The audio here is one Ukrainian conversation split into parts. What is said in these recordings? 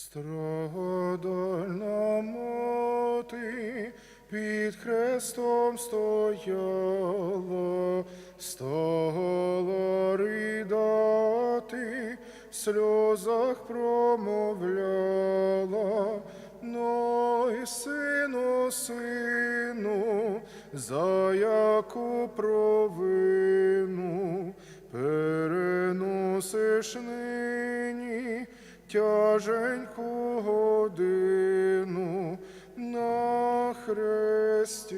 Страдальна мати під хрестом стояла, стала ридати, в сльозах промовляла. Ной, сину, сину, за яку провину переносиш нині тяженьку годину на хресті.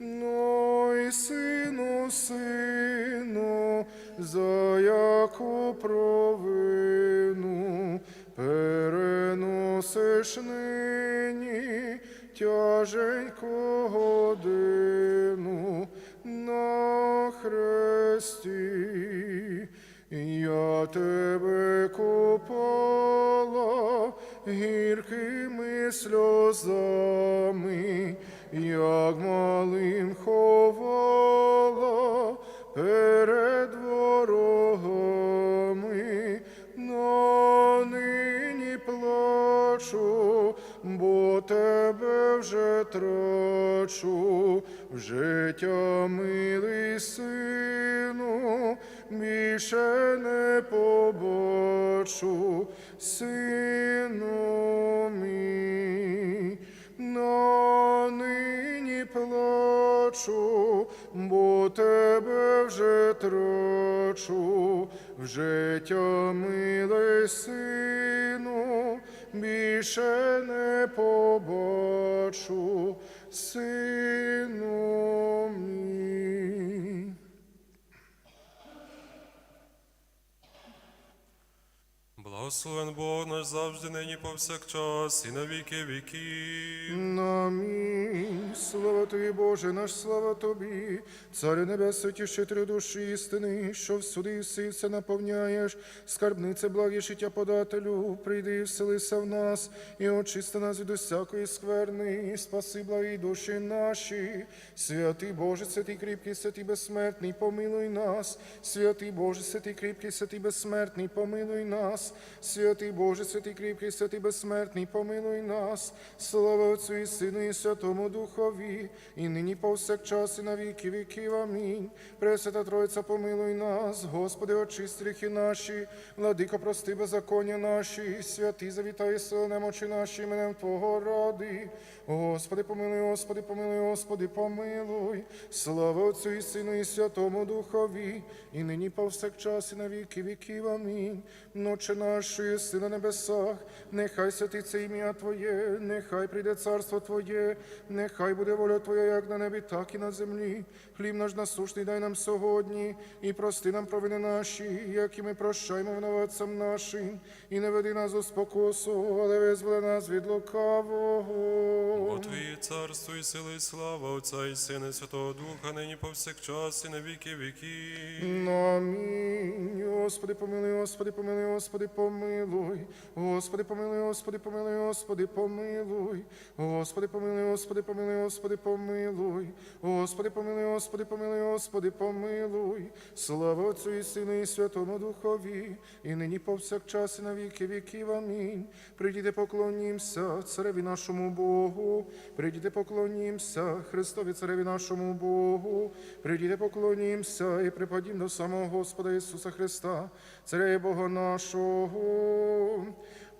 Ной, сину, сину, за яку провину переносиш нині тяженьку годину на хресті. Тебе купала гіркими сльозами, як малим ховала перед ворогами, но нині плачу, бо тебе вже трачу, в життя милий сину, більше не побачу, сину мій. На нині плачу, бо тебе вже трачу, в життя милий сину, більше не побачу, сину Благословен Бог наш завжди, нині повсякчас, і на віки віків. Амінь. Слава тобі, Боже, наш слава тобі, Царю Небес, святішителю душі істини, що всюди все наповняєш, скарбнице благі життя подателю, прийди і вселися в нас, і очисти нас від усякої скверни, спаси благі душі наші. Святий Боже, святий кріпкий, святий безсмертний, помилуй нас. Святий Боже, святий кріпкий, святий безсмертний, помилуй нас. Святий Боже, святий кріпкий, святий безсмертний, помилуй нас. Слава Отцю і Сину, і Святому Духові, і нині повсякчас, і на віки віків. Амінь. Пресвята Тройця, помилуй нас, Господи, очисти гріхи наші, владико, прости беззаконня наші, святий завітай сили немочі наші, іменем Твого ради. Господи, помилуй, Господи, помилуй, Господи, помилуй. Слава Отцю і Сину, і Святому Духові, і нині повсякчас, і на віки віків. Амінь. Ноче нашої, си на небесах, нехай святиться ім'я Твоє, нехай прийде царство Твоє, нехай буде воля Твоя, як на небі, так і на землі. Хліб наш насушний дай нам сьогодні, і прости нам провини наші, як і ми прощаємо винуватцям нашим, і не веди нас у спокусу, але визволи нас від лукавого. Бо Твоє царство і сили, і слава Отця і Сина, і Святого Духа, нині повсякчас, і на віки віків. Амінь. Господи, помилуй, Господи, помилуй, Господи, помилуй. Господи, помилуй, Господи, помилуй, Господи, помилуй. Господи, помилуй, Господи, помилуй, Господи, помилуй. Господи, помилуй, Господи, помилуй, Господи, помилуй. Слава Отцю і Сину, і Святому Духові, і нині повсякчас, і на віки віків. Амінь. Прийдіте, поклонімся цареві нашому Богу. Прийдіте, поклонімся Христові цареві нашому Богу. Прийдіте, поклонімся і припадім до самого Господа Ісуса Христа, царя Бога нашого.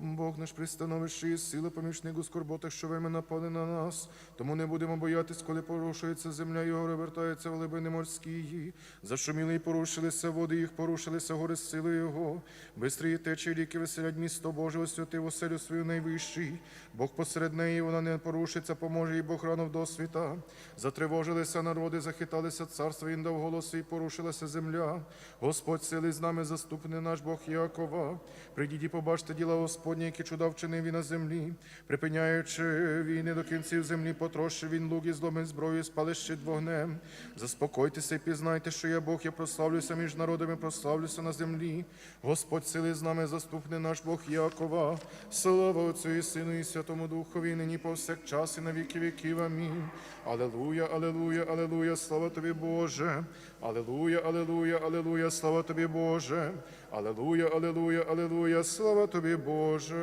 Бог наш пристановище і сила помічник у скорботах, що вельми напали на нас. Тому не будемо боятись, коли порушується земля, і гори вертаються в глибини морські. Зашуміли і порушилися води, їх порушилися гори сили Його. Бистрі течі ріки веселять місто Боже, освятив оселю свою найвищий. Бог посеред неї, вона не порушиться, поможе їй Бог рано до світа. Затривожилися народи, захиталися царства, він дав голос і порушилася земля. Господь сили з нами, заступний наш Бог Якова. Прийдіть і побачте діла Господні, які чуда вчинив він на землі, припиняючи війни до кінців землі, потрощив він лук і зломив зброю, спали щит вогнем. Заспокойтеся і пізнайте, що я Бог, я прославлюся між народами, прославлюся на землі. Господь сили з нами, заступний наш Бог Якова. Слава Отцю і Сину, і Святому Духові, нині повсякчас і на віки віків. Амінь. Алелуя, алелуя, алелуя, слава тобі, Боже. Алелуя, алелуя, алелуя, слава тобі, Боже. Алелуя, алелуя, алелуя, слава тобі, Боже.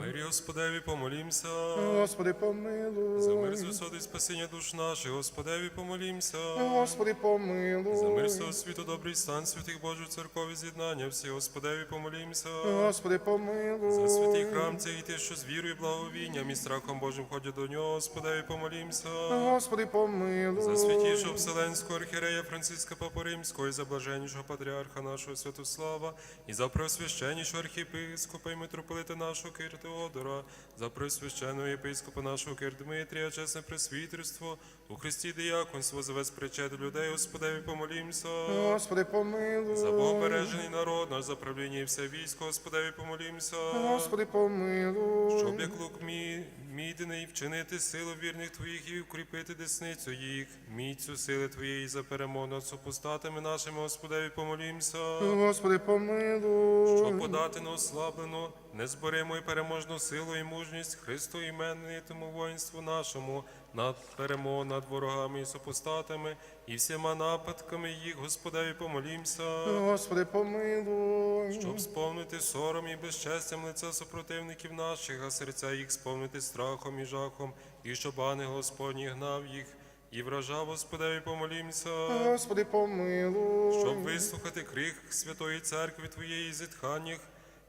Мирі Господеві помолімся. Господи, помилуй. За мир з висоти спасіння душ наших, Господеві помолімся. Господи, помилуй. За мир всього світу, добрий стан святих Божих церкові з'єднання, всі Господеві помолімся. Господи, помилуй. За святий храм цей ті, що з вірою, і благовінням і страхом Божим ходять до нього, Господеві помолімся. Господи, помилуй. За святішого Вселенського архірея Франциска Папу Римського, і за блаженнішого патріарха нашого Святослава, і за просвященнішого архіпископа і митрополита нашого Кир Теодора, за преосвященого єпископа нашого Кир Дмитрія, чесне пресвітерство, у Христі дияконство, за весь причет людей, Господеві помолімся. Господи, помилуй. За Богобережений народ, наш за правління і все військо, Господеві помолімся. Господи, помилуй. Щоб як лук мій, мідний вчинити силу вірних твоїх і укріпити десницю їх, міцю сили твоєї за перемогу над супостатами нашими, Господеві, помолімся. Господи, помилуй. Щоб подати на ослаблену, незборимо і переможну силу і мужність Христу іменнитому воїнству нашому, над перемогу над ворогами і супостатами, і всіма нападками їх, Господеві, помолімся. Господи, помилуй. Щоб сповнити сором і безчестям лиця супротивників наших, а серця їх сповнити страхом і жахом, і щоб ангел Господній гнав їх, і вражав Господеві помолімся, Господи, помилуй. щоб вислухати крик Святої Церкви Твоєї зітханнях,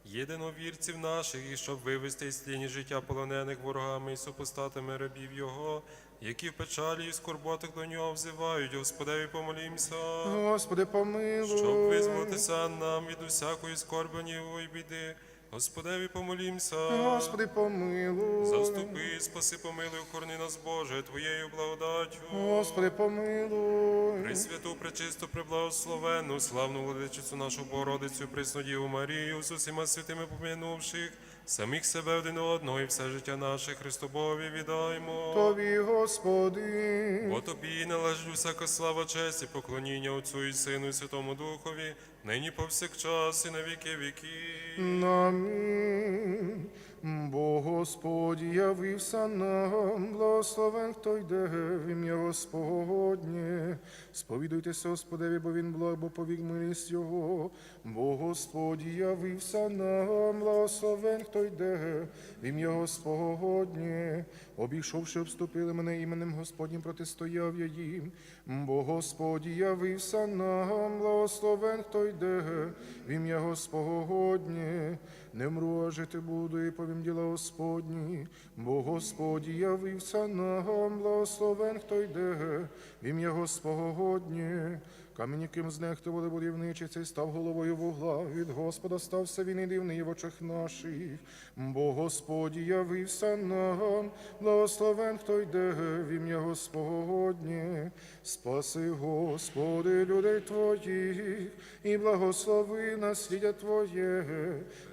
єдиновірців наших, і щоб вивести із тіні життя полонених ворогами і супостатами рабів Його, які в печалі і скорботах до нього взивають, Господеві помолімся. Господи, помилуй. Щоб визволитися нам від усякої скорбані і біди, Господеві помолімся. Господи, помилуй. Заступи, спаси, помилуй, охорони нас, Боже, Твоєю благодаттю. Господи, помилуй. Пресвяту, пречисту, преблагословенну, славну владичицю нашу Богородицю, пресну Діву Марію, з усіма святими помінувших, самих себе один одного і все життя наше Христобові віддаймо. Тобі, Господи. Бо тобі належить всяка слава, честь і поклоніння Отцю і Сину і Святому Духові, нині повсякчас і на віки віки. Амінь. Бо Господь явився нам, благословен, хто йде в ім'я Господнє. Сповідуйтеся Господеві, бо він благ, бо повік милість Його. Бо Господь явився нам, благословен, хто йде в ім'я Господнє. Обійшовши, обступили мене іменем Господнім, протистояв я їм. Бо Господь явився нам, благословен, хто йде в ім'я Господнє. Не мру, а жити буду і повім діла Господні, бо Господь явився нам, благословен, хто йде в ім'я Господнє. Камінь, яким знехтували будівничі, цей став головою вугла. Від Господа стався він і дивний в очах наших. Бо Господь явився нам, благословен, хто йде в ім'я Господнє. Спаси, Господи, людей Твоїх, і благослови наслідя Твоє,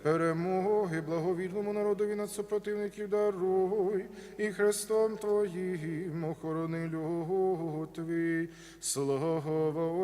перемоги, благовірному народові над супротивників даруй, і Христом Твоїм охорони люд Твій. Слава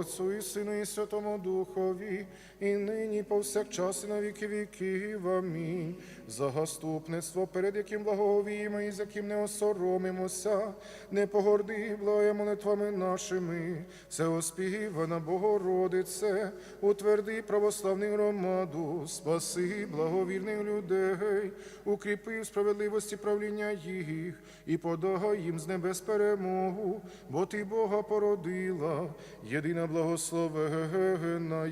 Отцу і Сину, і Святому Духові, і нині повсякчас, і на віки віків. Амінь. За гаступництво, перед яким благовіємо і з яким не осоромимося, не погорди, благає молитвами нашими, все оспівана Богородице, утверди православну громаду, спаси благовірних людей, укріпи в справедливості правління їх і подай їм з небес перемогу, бо ти Бога породила, єдина благословена.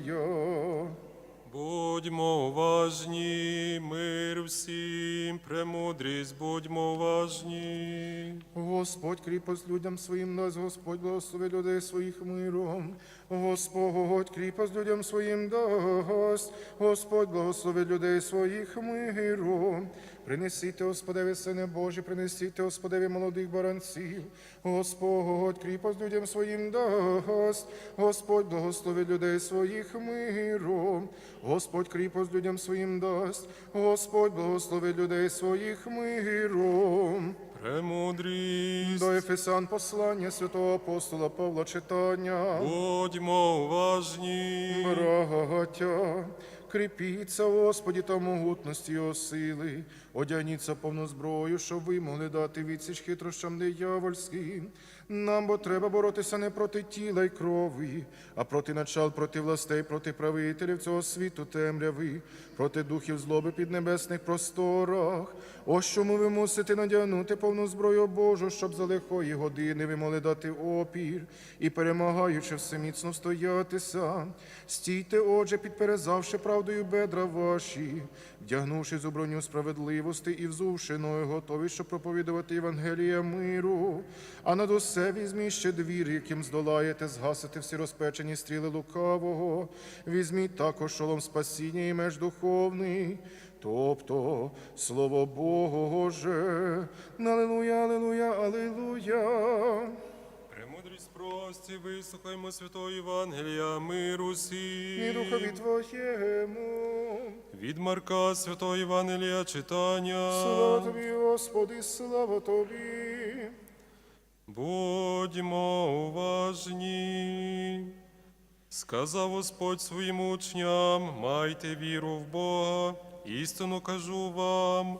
Я. Будьмо уважні, мир всім, премудрість, будьмо уважні. Господь кріпость людям своїм дасть, Господь благослови людей своїх миром. Господь кріпость людям своїм дасть, Господь благослови людей своїх миром. Принесіть, Господеві, сине Божі, принесіть, Господеві, молодих баранців. Господь кріпость людям своїм дасть, Господь благослови людей своїх миром. Господь кріпость людям своїм дасть, Господь благослови людей своїх миром. Премудрість, До Ефесян послання святого апостола Павла читання. будьмо уважні. Браття, кріпіться, Господі, та могутності його сили. Одягніться повну зброю, щоб ви могли дати відсіч хитрощам диявольським. Нам бо треба боротися не проти тіла й крові, а проти начал, проти властей, проти правителів цього світу темряви, проти духів злоби під небесних просторах. Ось чому ви мусите надягнути повну зброю Божу, щоб за лихої години ви могли дати опір і перемагаючи все міцно стоятися. Стійте, отже, підперезавши правдою бедра ваші, вдягнувши у броню справедливості і взувши ноги готові, щоб проповідувати Євангелія миру. А над усе візьміть ще двір, яким здолаєте, згасити всі розпечені стріли лукавого. Візьміть також шолом спасіння і меж духовний. Тобто слово Боже, Аллилуйя, аллилуйя, аллилуйя. Премудрість прості, вислухаймо святого Євангелія, миру І духові Твоєму. Від Марка святого Євангелія читання. Слава Тобі, Господи, слава Тобі. Будьмо уважні. Сказав Господь своїм учням, майте віру в Бога, істину кажу вам.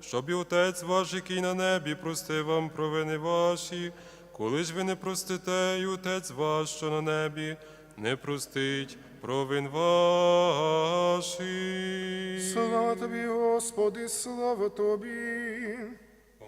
щоб і Отець ваш, який на небі, простив вам провини ваші. Коли ж ви не простите, і Отець ваш, що на небі, не простить провин ваших. Слава Тобі, Господи, слава Тобі.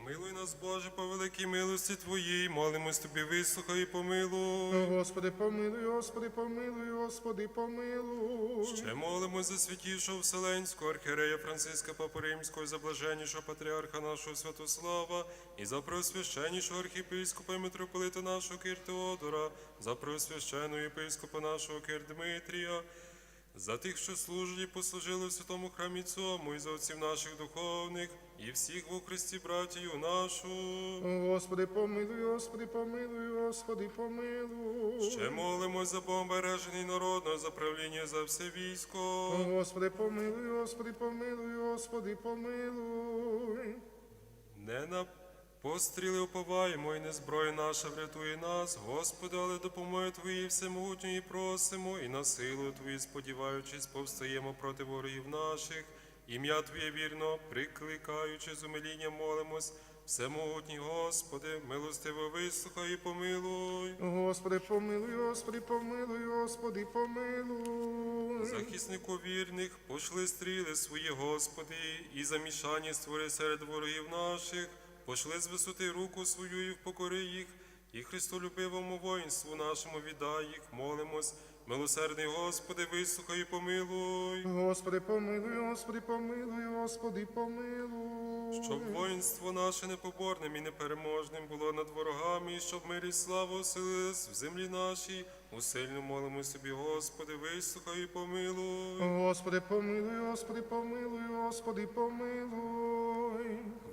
Помилуй нас, Боже, по великій милості Твоїй, молимось Тобі, вислухай і помилуй. Господи, помилуй, Господи, помилуй, Господи, помилуй. Ще молимось за святішого Вселенського архієрея Франциска Папу Римського, за блаженнішого патріарха нашого Святослава, і за преосвященнішого архіпископа і митрополита нашого Кир Теодора, за преосвященого єпископа нашого Кир Дмитрія, за тих, що служать і послужили в святому храмі цьому, і за отців наших духовних, і всіх во Христі братію нашу. Господи, помилуй, Господи, помилуй, Господи, помилуй. Ще молимось за бомбережений народно, за правління за все військо. Господи, помилуй, Господи, помилуй, Господи, помилуй. Не на постріли уповаємо, і не зброя наша врятує нас, Господи, але допомоги Твої всемогутньої просимо, і на силу Твою, сподіваючись, повстаємо проти ворогів наших. Ім'я Твоє вірно, прикликаючи з умилінням молимось, всемогутній Господи, милостиво вислухай і помилуй. Господи, помилуй, Господи, помилуй, Господи, помилуй. Захиснику вірних, пошли стріли свої, Господи, і замішання створи серед ворогів наших, пошли з висоти руку свою і впокори їх, і Христолюбивому воїнству нашому віддай їх, молимось. Милосердний Господи, вислухай і помилуй, Господи, помилуй, Господи, помилуй, Господи, помилуй. щоб воїнство наше непоборним і непереможним було над ворогами, і щоб мир і слава оселилась в землі нашій. Усильно молимо собі, Господи, вислухай і помилуй. Господи, помилуй, Господи, помилуй, Господи, помилуй.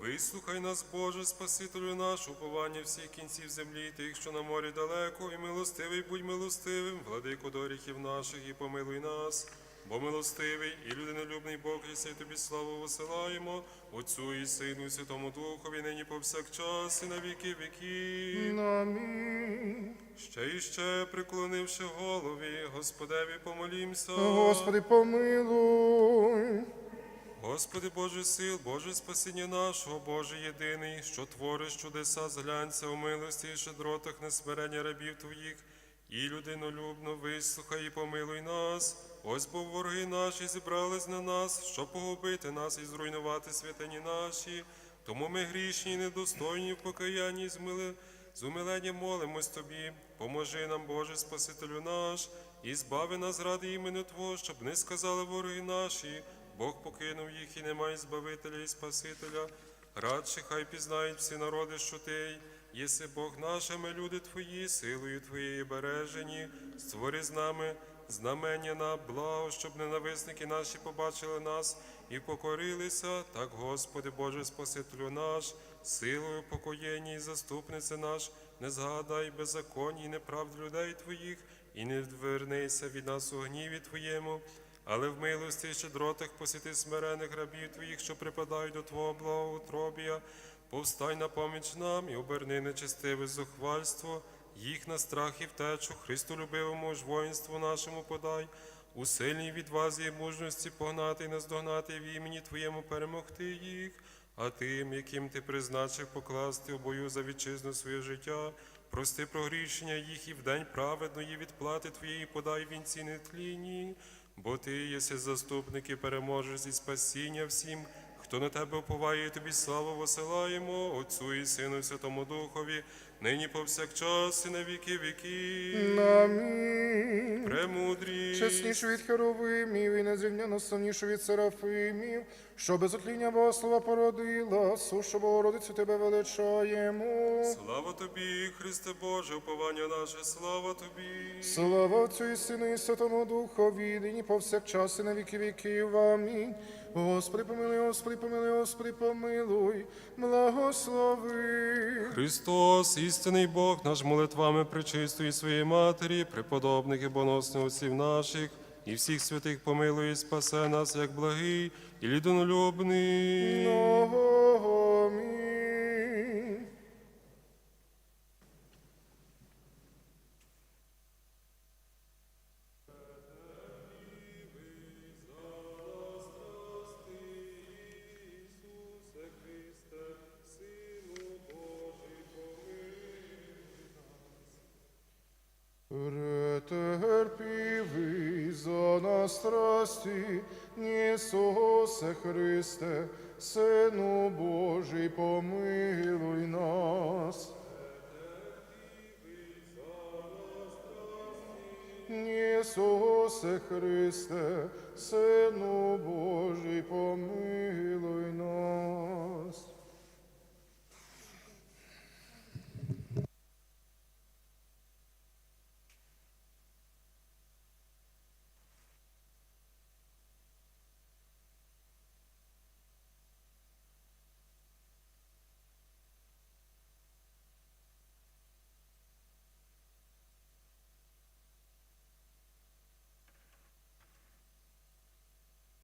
Вислухай нас, Боже, Спасителю наш, уповання всіх кінців землі, тих, що на морі далеко, і милостивий будь милостивим, владико доріхів наших, і помилуй нас. Бо милостивий і людинолюбний Бог, єси тобі славу висилаємо, Отцю і Сину, і Святому Духові, нині повсякчас, і на віки віків. Амінь. Ще і ще, приклонивши голові, Господеві помолімся. Господи, помилуй. Господи Боже сил, Боже спасіння нашого, Боже єдиний, що твориш чудеса, зглянься у милості і щедротах несмирення рабів Твоїх, і людинолюбно вислухай і помилуй нас. Ось бо вороги наші зібрались на нас, щоб погубити нас і зруйнувати святині наші. Тому ми грішні і недостойні в покаянні змили. З умиленням молимось Тобі, поможи нам, Боже Спасителю наш, і збави нас ради імені Твого, щоб не сказали вороги наші, Бог покинув їх і немає збавителя і Спасителя. Радше хай пізнають всі народи, що ти, єси Бог наш, ми люди Твої, силою Твоєї бережені, створи з нами знамення на благо, щоб ненависники наші побачили нас і покорилися. Так, Господи Боже Спасителю наш, силою покоєння і заступнице наш, не згадай беззаконні і неправд людей Твоїх, і не відвернися від нас у гніві Твоєму, але в милості і щедротах посіти смирених рабів Твоїх, що припадають до Твого благоутробія. Повстань на поміч нам і оберни нечестиве зухвальство, їх на страх і втечу, Христолюбивому ж воїнству нашому подай, у сильній відвазі і мужності погнати і наздогнати в імені Твоєму перемогти їх, а тим, яким ти призначив покласти у бою за вітчизну своє життя, прости прогрішення їх і в день праведної відплати Твоєї подай вінці нетлінні, бо Ти єси заступник і переможець і спасіння всім, хто на тебе уповає, і тобі славу посилаємо, Отцю і Сину і Святому Духові, нині повсякчас і на віки віків. Амінь. Премудрість. Чеснішу від херовимів і незрівняно славнішу від серафимів, що без отління Богослова породила, сушу Богородицю тебе величаємо. Слава тобі, Христе Боже, уповання наше, слава тобі. Слава Отцю і Сину і Святому Духові, нині повсякчас і на віки віків. Амінь. Господи, помилуй, Господи, помилуй, Господи, помилуй, благослови. Христос, істинний Бог, наш молитвами причистої своєї Матері, преподобних і боносних отців наших, і всіх святих помилуй спасе нас, як благий і людинолюбний. Помилуй нас. Ісусе Христе, Сину Божий, помилуй нас.